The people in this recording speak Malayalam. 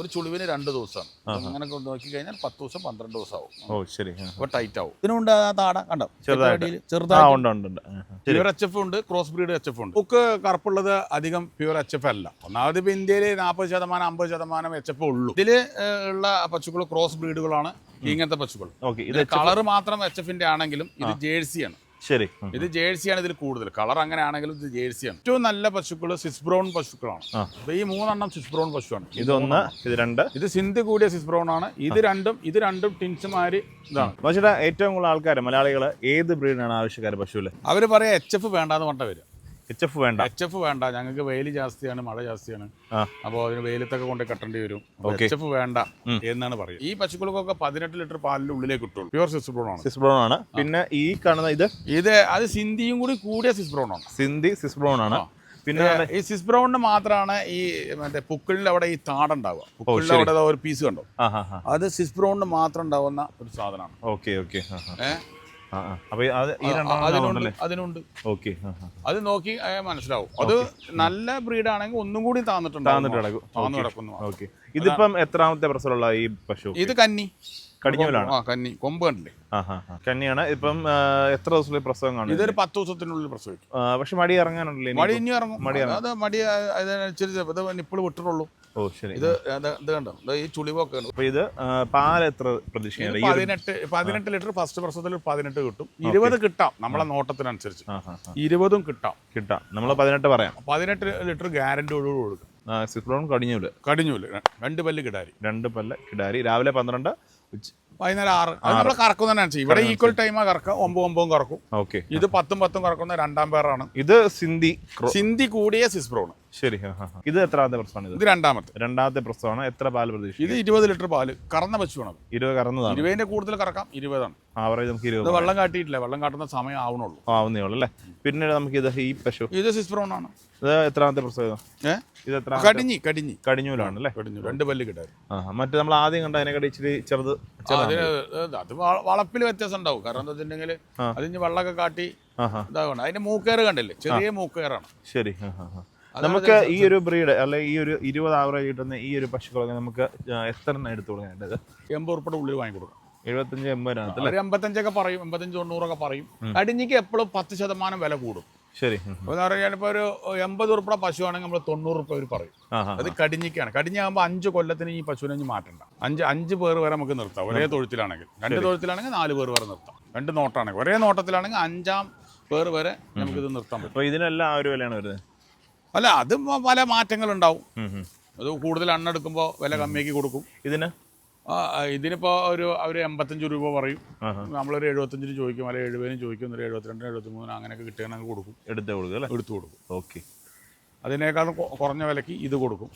ഒരു ചുളിവിന് രണ്ട് ദിവസമാണ്. അങ്ങനെ കൊണ്ട് നോക്കി കഴിഞ്ഞാൽ പത്ത് ദിവസം പന്ത്രണ്ട് ദിവസം ആവും ഓ ശരി. അപ്പൊ ടൈറ്റ് ആവും. ഇതിനുണ്ട് ആ താട കണ്ടോ? ചെറുതായിട്ട്. ചെറുതായി ആ ഉണ്ട് ഉണ്ട് ഉണ്ട്. ആ, ആ. എച്ച് എഫ് ഉണ്ട് ക്രോസ് ബ്രീഡ് എച്ച് എഫ് ഉണ്ട്. ബുക്ക് കറുപ്പുള്ളത് അധികം പ്യൂർ എച്ച് എഫ് അല്ല. ഒന്നാമത് ഇപ്പൊ ഇന്ത്യയിൽ നാൽപ്പത് ശതമാനം അമ്പത് ശതമാനം എച്ച് എഫ് ഉള്ളൂ. ഇതിൽ ഉള്ള പശുക്കൾ ക്രോസ് ബ്രീഡുകളാണ് ഇങ്ങനത്തെ പശുക്കൾ ഓക്കെ ഇത് കളർ മാത്രം എച്ച് എഫിന്റെ ആണെങ്കിലും ഇത് ജേഴ്സിയാണ് ശരി. ഇത് ജേഴ്സിയാണ് ഇതിൽ കൂടുതൽ. കളർ അങ്ങനെ ആണെങ്കിലും ഇത് ജേഴ്സിയാണ്. ഏറ്റവും നല്ല പശുക്കൾ സിസ് ബ്രൗൺ പശുക്കളാണ്. അപ്പൊ ഈ മൂന്നെണ്ണം സിസ് ബ്രൗൺ പശുവാണ്. ഇതൊന്ന് ഇത് രണ്ട്. ഇത് സിന്ധ് കൂടിയ സിസ് ബ്രൗൺ ആണ്. ഇത് രണ്ടും ഇത് രണ്ടും ടിൻസുമാര് ഇതാണ്. പക്ഷേ ഏറ്റവും കൂടുതൽ ആൾക്കാർ മലയാളികൾ ഏത് ബ്രീഡാണ് ആവശ്യക്കാർ പശുവിൽ അവർ പറയാ എച്ച് എഫ് വേണ്ടാന്ന് പറഞ്ഞ വരും എച്ച് എഫ് വേണ്ട. എച്ച് എഫ് വേണ്ട. ഞങ്ങൾക്ക് വെയിൽ ജാസ്തിയാണ് മഴ ജാസ്തിയാണ്. അപ്പോൾ അതിന് വെയിലത്തൊക്കെ കൊണ്ട് കെട്ടേണ്ടി വരും. എച്ച് എഫ് വേണ്ട എന്നാണ് പറയുന്നത് ഈ പശുക്കൾക്കൊക്കെ പതിനെട്ട് ലിറ്റർ പാലിന്റെ ഉള്ളിലേക്ക് കിട്ടുള്ളൂ പ്യുവർ സിസ്ബ്രോൺ ആണ്. സിസ്ബ്രോൺ ആണ്. പിന്നെ ഈ കാണുന്ന ഇത്? ഇത് അത് സിന്ധിയും കൂടി കൂടിയ സിസ്ബ്രോൺ ആണ്. സിന്ധി സിസ്ബ്രോൺ ആണ്. പിന്നെ ഈ സിസ് ബ്രൗണിന് മാത്രമാണ് ഈ മറ്റേ പുക്കിളിന്റെ അവിടെ ഈ താടുണ്ടാവുക പുക്കിളിന്റെ അവിടെ ഒരു പീസ് കണ്ടോ? അത് സിസ് ബ്രൗണിന് മാത്രം ഉണ്ടാവുന്ന ഒരു സാധനമാണ്. Okay okay. ഏഹ് അതിനുണ്ട് അത് നോക്കി മനസ്സിലാവും. അത് നല്ല ബ്രീഡ് ആണെങ്കിൽ ഒന്നും കൂടി താന്നിട്ടുണ്ട് താന്നിട്ട് കിടക്കും. താന്നു ഇതിപ്പം എത്രാമത്തെ പ്രസവമുള്ള ഈ പശു? ഇത് കന്നി. കടിഞ്ഞൂലാണ്. ആ കന്നി. കൊമ്പ് കണ്ടില്ലേ? കന്നിയാണ്. ഇപ്പം എത്ര ദിവസത്തിലെ പ്രസവം കാണും ഇതൊരു പത്ത് ദിവസത്തിനുള്ളിൽ പ്രസവിക്കും. പക്ഷെ മടി ഇറങ്ങാനുണ്ടല്ലേ? മടി ഇനി ഇറങ്ങും. മടി അത് മടി അതിനനുസരിച്ച് ഇത് നിപ്പിൾ വിട്ടിട്ടുള്ളൂ. ഓ ശരി. ഇത് ഇത് കണ്ടോ? ഈ ചുളിവൊക്കെ അപ്പൊ ഇത് പാൽ എത്ര പ്രതീക്ഷിക്കുന്നത്? പതിനെട്ട് പതിനെട്ട് ലിറ്റർ ഫസ്റ്റ് പ്രസവത്തിൽ പതിനെട്ട് കിട്ടും. ഇരുപത് കിട്ടാം നമ്മളെ നോട്ടത്തിനനുസരിച്ച്. ഇരുപതും കിട്ടാം. കിട്ടാം. നമ്മൾ പതിനെട്ട് പറയാം. പതിനെട്ട് ലിറ്റർ ഗ്യാരണ്ടിയോട് കൊടുക്കും. സിഫ്ലോൺ കടിഞ്ഞൂൽ. കടിഞ്ഞൂൽ. രണ്ട് പല്ല് കിടാരി. രണ്ട് പല്ല് കിടാരി. രാവിലെ പന്ത്രണ്ട് വൈകുന്നേരം ആറ്. അത് നമ്മൾ ചെയ്യും ഇവിടെ ഈക്വൽ ടൈമാ കറക്കുക. ഒമ്പത് ഒമ്പതും കറക്കും. ഓക്കെ. ഇത് പത്തും പത്തും കറക്കുന്ന രണ്ടാം പേരാണ് ഇത് സിന്ധി സിന്ധി കൂടിയ സിസ്ബ്രോണ് ശരി. ഇത് എത്രാമത്തെ പ്രസവമാണ് ഇത്? ഇത് രണ്ടാമത്തെ. രണ്ടാമത്തെ പ്രസവമാണ് എത്ര പാൽ പ്രതീക്ഷിക്കും ഇത് ഇരുപത് ലിറ്റർ പാൽ കറന്ന പശുവാണ് ഇരുപത് കറന്നതാണ്. ഇരുപതിന്റെ കൂടുതൽ കറക്കാം ഇരുപതാണ്. ആവറേജ് നമുക്ക് ഇത് ഇരുപത് വെള്ളം കാട്ടിയിട്ടില്ല വെള്ളം കാട്ടുന്ന സമയം ആവണുള്ളൂ ആവുന്നേ ഉള്ളൂ അല്ലേ? പിന്നീട് നമുക്ക് ഇത് ഈ പശു. ഇത് സിസ്ബ്രോൺ ആണ്. ഇത് എത്രാമത്തെ പ്രസവം ഏ? ഇത് എത്ര കടിഞ്ഞി കടിഞ്ഞി. കടിഞ്ഞൂലാണ് അല്ലേ? കടിഞ്ഞു രണ്ട് പല്ല് കിട്ടാൻ ആ മറ്റേ നമ്മൾ ആദ്യം കണ്ട അതിനെ ഇച്ചിരി ചെറുത് ചെറുതാണ്. അതിന് അത് വള- വളപ്പിൽ വ്യത്യാസം ഉണ്ടാവും. കാരണം എന്താ വെച്ചിട്ടുണ്ടെങ്കിൽ. അതിന് വെള്ളമൊക്കെ കാട്ടി ആ ഇതാകണം അതിന്റെ മൂക്കേറ് കണ്ടില്ലേ? ചെറിയ മൂക്കേറാണ്. ശരി ആ, ആ, ആ. നമുക്ക് ഈ ഒരു ബ്രീഡ് അല്ലെ ഈ ഒരു ഇരുപത് ആവറേജ് കിട്ടുന്ന ഈ ഒരു പശുക്കളൊക്കെ നമുക്ക് എത്ര എണ്ണം എടുത്തു കൊടുക്കേണ്ടത്? എൺപത് ഉൾപ്പെടെ ഉള്ളിൽ വാങ്ങി കൊടുക്കണം എഴുപത്തഞ്ച് എൺപതിനകത്ത് ഒരു എൺപത്തഞ്ചൊക്കെ പറയും എൺപത്തഞ്ച് തൊണ്ണൂറൊക്കെ പറയും. കടിഞ്ഞിക്ക് എപ്പോഴും പത്ത് ശതമാനം വില കൂടും. ശരി. എന്താ പറയുക അപ്പോൾ എന്ന് പറഞ്ഞാൽ ഇപ്പോൾ ഒരു എൺപത് ഉറുപ്പിയുടെ പശുവാണെങ്കിൽ നമ്മൾ തൊണ്ണൂറ് ഉറുപ്പ അവർ പറയും. അത് കടിഞ്ഞിക്കാണ്. കടിഞ്ഞാകുമ്പോൾ അഞ്ച് കൊല്ലത്തിന് ഈ പശുവിനെ ഇനി മാറ്റണ്ട. അഞ്ച് അഞ്ച് പേർ വരെ നമുക്ക് നിർത്താം. ഒരേ തൊഴുത്തിലാണെങ്കിൽ. രണ്ട് തൊഴുത്തിലാണെങ്കിൽ നാല് പേർ വരെ നിർത്താം. രണ്ട് നോട്ടാണെങ്കിൽ. ഒരേ നോട്ടത്തിലാണെങ്കിൽ അഞ്ചാം പേർ വരെ നമുക്കിത് നിർത്താൻ പറ്റും. ഇതിനെല്ലാം ആ ഒരു വിലയാണ് വരുന്നത്. അല്ല അത് പല മാറ്റങ്ങളുണ്ടാവും. അത് കൂടുതൽ എണ്ണെടുക്കുമ്പോൾ വില കമ്മിയാക്കി കൊടുക്കും. ഇതിന്? ഇതിനിപ്പോൾ ഒരു അവർ എൺപത്തഞ്ച് രൂപ പറയും. നമ്മളൊരു എഴുപത്തഞ്ചിന് ചോദിക്കും അല്ലെങ്കിൽ എഴുപതിനും ചോദിക്കും ഒരു എഴുപത്തിരണ്ടിന് എഴുപത്തി മൂന്നിന് അങ്ങനെയൊക്കെ കിട്ടുകയാണെങ്കിൽ കൊടുക്കും. എടുത്ത് കൊടുക്കും അല്ലേ? എടുത്തു കൊടുക്കും. ഓക്കെ. അതിനേക്കാളും കുറഞ്ഞ വിലയ്ക്ക് ഇത് കൊടുക്കും.